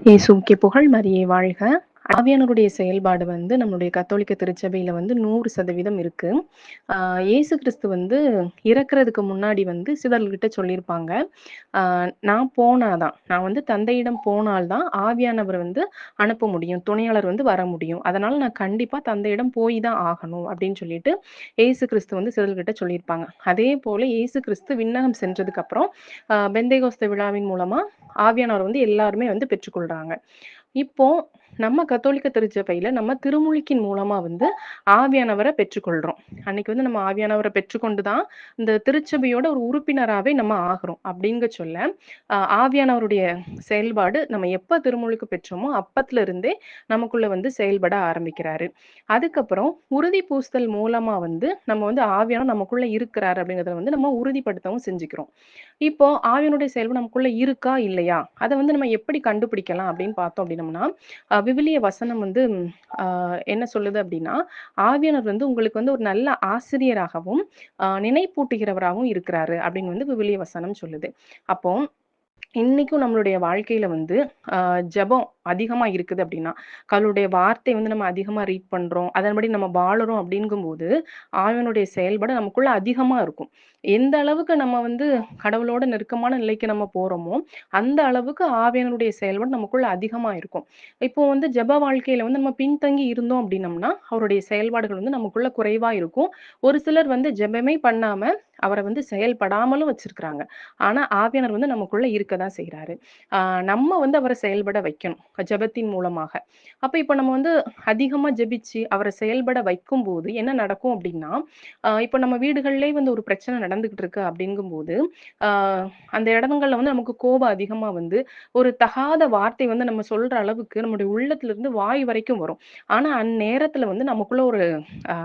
இயேசுவுக்கே புகழ் மரியே வாழ்க. ஆவியானவருடைய செயல்பாடு வந்து நம்மளுடைய கத்தோலிக்க திருச்சபையில வந்து 100% இருக்கு. இயேசு கிறிஸ்து வந்து இறக்குறதுக்கு முன்னாடி வந்து சீடர்கள்கிட்ட சொல்லியிருப்பாங்க. நான் போனாதான் நான் வந்து தந்தையிடம் போனால் தான் ஆவியானவர் வந்து அனுப்ப முடியும். துணையாளர் வந்து வர முடியும். அதனால நான் கண்டிப்பா தந்தையிடம் போய் தான் ஆகணும் அப்படின்னு சொல்லிட்டு இயேசு கிறிஸ்து வந்து சீடர்கள்கிட்ட சொல்லியிருப்பாங்க. அதே போல இயேசு கிறிஸ்து விண்ணகம் சென்றதுக்கு அப்புறம் ஆ விழாவின் மூலமா ஆவியானவர் வந்து எல்லாருமே வந்து பெற்றுக்கொள்றாங்க. இப்போ நம்ம கத்தோலிக்க திருச்சபையில நம்ம திருமுழுக்கின் மூலமா வந்து ஆவியானவரை பெற்றுக்கொள்றோம். அன்னைக்கு வந்து நம்ம ஆவியானவரை பெற்றுக்கொண்டு தான் இந்த திருச்சபையோட ஒரு உறுப்பினராவே நம்ம ஆகிறோம் அப்படிங்க சொல்ல, ஆவியானவருடைய செயல்பாடு நம்ம எப்ப திருமுழுக்கு பெற்றோமோ அப்பத்துல இருந்தே நமக்குள்ள வந்து செயல்பட ஆரம்பிக்கிறாரு. அதுக்கப்புறம் உறுதி பூசுதல் மூலமா வந்து நம்ம வந்து ஆவியான நமக்குள்ள இருக்கிறாரு அப்படிங்கிறத வந்து நம்ம உறுதிப்படுத்தவும் செஞ்சுக்கிறோம். இப்போ ஆவியானுடைய செயல்பாடு நமக்குள்ள இருக்கா? இல்லையா? அதை வந்து நம்ம எப்படி கண்டுபிடிக்கலாம் அப்படின்னு பார்த்தோம் அப்படின்னா அ விவிலிய வசனம் வந்து என்ன சொல்லுது அப்படின்னா, ஆவியானவர் வந்து உங்களுக்கு வந்து ஒரு நல்ல ஆசிரியராகவும், நினைப்பூட்டுகிறவராகவும் இருக்கிறாரு அப்படின்னு வந்து விவிலிய வசனம் சொல்லுது. அப்போ இன்னைக்கும் நம்மளுடைய வாழ்க்கையில வந்து ஜபம் ஜெபம் அதிகமா இருக்குது அப்படின்னா, கடவுளுடைய வார்த்தை வந்து நம்ம அதிகமா ரீட் பண்றோம். அதன்படி நம்ம வாழுறோம் அப்படிங்கும்போது, ஆவியனுடைய செயல்பாடு நமக்குள்ள அதிகமா இருக்கும். எந்த அளவுக்கு நம்ம வந்து கடவுளோட நெருக்கமான நிலைக்கு நம்ம போறோமோ, அந்த அளவுக்கு ஆவியனுடைய செயல்பாடு நமக்குள்ள அதிகமா இருக்கும். இப்போ வந்து ஜெப வாழ்க்கையில வந்து நம்ம பின்தங்கி இருந்தோம் அப்படின்னம்னா, அவருடைய செயல்பாடுகள் வந்து நமக்குள்ள குறைவா இருக்கும். ஒரு சிலர் வந்து ஜபமே பண்ணாம, அவரை வந்து செயல்படாமலும் வச்சிருக்கிறாங்க. ஆனா ஆவியனர் வந்து நமக்குள்ள இருக்க தான் செய்யறாரு நம்ம வந்து அவரை செயல்பட வைக்கணும். ஜெபத்தின் மூலமாக. அப்ப இப்ப நம்ம வந்து அதிகமா ஜெபிச்சு அவரை செயல்பட வைக்கும் போது என்ன நடக்கும் அப்படின்னா, இப்ப நம்ம வீடுகள்லயே வந்து ஒரு பிரச்சனை நடந்துகிட்டு இருக்கு அப்படிங்கும்போது, போது அந்த இடங்கள்ல வந்து நமக்கு கோபம் அதிகமா வந்து, ஒரு தகாத வார்த்தை வந்து நம்ம சொல்ற அளவுக்கு நம்முடைய உள்ளத்துல இருந்து வாய் வரைக்கும் வரும். ஆனா அந்நேரத்துல வந்து நமக்குள்ள ஒரு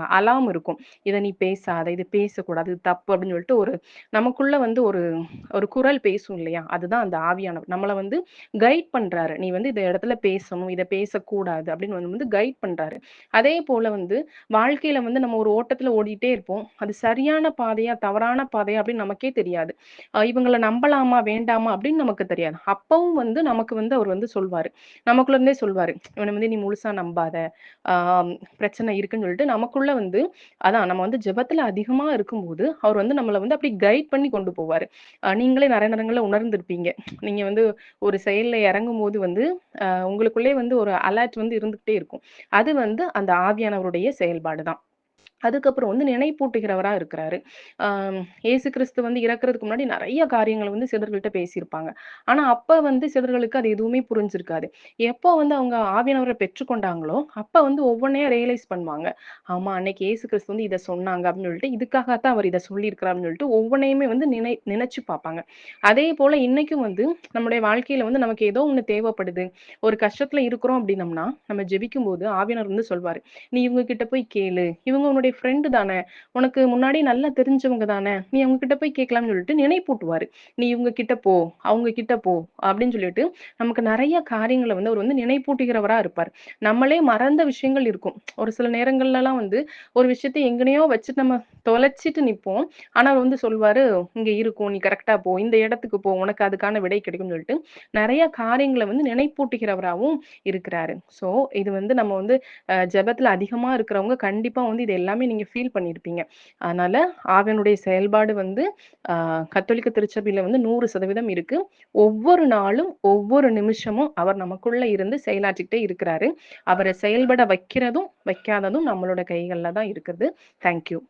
அலாம் இருக்கும். இதை நீ பேசாத, இது பேசக்கூடாது, தப்பு அப்படின்னு சொல்லிட்டு ஒரு நமக்குள்ள வந்து ஒரு ஒரு குரல் பேசும் இல்லையா? அதுதான் அந்த ஆவியானவர். நம்மளை வந்து கைட் பண்றாரு. நீ வந்து இதை இடத்துல பேசணும், இத பேசக்கூடாது அப்படின்னு வந்து கைட் பண்றாரு. அதே போல வந்து வாழ்க்கையில வந்து நம்ம ஒரு ஓட்டத்துல ஓடிட்டே இருப்போம். அது சரியான பாதையா, தவறான பாதையா அப்படின்னு நமக்கே தெரியாது. இவங்களை இவங்கள நம்பலாமா, வேண்டாமா அப்படின்னு நமக்கு தெரியாது. அப்பவும் வந்து நமக்கு வந்து அவர் வந்து சொல்வாரு. நமக்குள்ள இருந்தே சொல்வாரு. இவனை வந்து நீ முழுசா நம்பாத. ஆஹ் பிரச்சனை இருக்குன்னு சொல்லிட்டு நமக்குள்ள வந்து அதான் நம்ம வந்து ஜெபத்துல அதிகமா இருக்கும்போது, அவர் வந்து நம்மளை வந்து அப்படி கைட் பண்ணி கொண்டு போவாரு. நீங்களே நிறைய நேரங்களில் உணர்ந்திருப்பீங்க. நீங்க வந்து ஒரு செயல்ல இறங்கும் போது வந்து, உங்களுக்குள்ளே வந்து ஒரு அலர்ட் வந்து இருந்துகிட்டே இருக்கும். அது வந்து அந்த ஆவியானவருடைய செயல்பாடு தான். அதுக்கப்புறம் வந்து நினைப்பூட்டுகிறவரா இருக்கிறாரு. ஏசு இயேசு கிறிஸ்து வந்து இறக்குறதுக்கு முன்னாடி நிறைய காரியங்களை வந்து சிதர்கள்ட்ட பேசியிருப்பாங்க. ஆனா அப்ப வந்து சிதர்களுக்கு அது எதுவுமே புரிஞ்சிருக்காது. எப்போ வந்து அவங்க ஆவியானவரை பெற்றுக்கொண்டாங்களோ, அப்ப வந்து ஒவ்வொன்றையும் ரியலைஸ் பண்ணுவாங்க. ஆமா அன்னைக்கு ஏசு கிறிஸ்து வந்து இதை சொன்னாங்க அப்படின்னு சொல்லிட்டு, இதுக்காக தான் அவர் இதை சொல்லியிருக்கிறாருன்னு சொல்லிட்டு ஒவ்வொன்னையுமே வந்து நினை நினைச்சு பார்ப்பாங்க. அதே போல இன்னைக்கும் வந்து நம்முடைய வாழ்க்கையில வந்து நமக்கு ஏதோ ஒண்ணு தேவைப்படுது. ஒரு கஷ்டத்துல இருக்கிறோம் அப்படின்னம்னா, நம்ம ஜெபிக்கும்போது ஆவியானவர் வந்து சொல்வாரு. நீ இவங்க கிட்ட போய் கேளு. இவங்க உன்னுடைய ஃப்ரெண்டு தானே! உனக்கு முன்னாடி நல்லா தெரிஞ்சவங்க தானே! நீ அவங்க கிட்ட போய் கேட்கலாம்னு சொல்லிட்டு நினைப்பூட்டுவாரு. நீ இவங்க கிட்ட போ, அவங்க கிட்ட போ அப்படின்னு சொல்லிட்டு நமக்கு நிறைய காரியங்களை வந்து அவர் வந்து நினைப்பூட்டுகிறவரா இருப்பார். நம்மளே மறந்த விஷயங்கள் இருக்கும். ஒரு சில நேரங்கள்லலாம் வந்து ஒரு விஷயத்த எங்கனையோ வச்சுட்டு நம்ம தொலைச்சிட்டு நிப்போம். ஆனா அவர் வந்து சொல்வாரு, "இங்க இருக்கும். நீ கரெக்டா போ. இந்த இடத்துக்கு போ. உனக்கு அதுக்கான விடை கிடைக்கும்னு" சொல்லிட்டு நிறைய காரியங்களை வந்து நினைப்பூட்டுகிறவராவும் இருக்கிறாரு. ஸோ இது வந்து நம்ம வந்து ஜபத்துல ஜெபத்துல அதிகமா இருக்கிறவங்க கண்டிப்பா வந்து இது எல்லாமே நீங்க ஃபீல் பண்ணியிருப்பீங்க. அதனால ஆவியானுடைய செயல்பாடு வந்து கத்தோலிக்க திருச்சபையில வந்து 100% இருக்கு. ஒவ்வொரு நாளும், ஒவ்வொரு நிமிஷமும் அவர் நமக்குள்ள இருந்து செயலாற்றிக்கிட்டே இருக்கிறாரு. அவரை செயல்பட வைக்கிறதும், வைக்காததும் நம்மளோட கைகள்ல தான் இருக்குது. Thank you.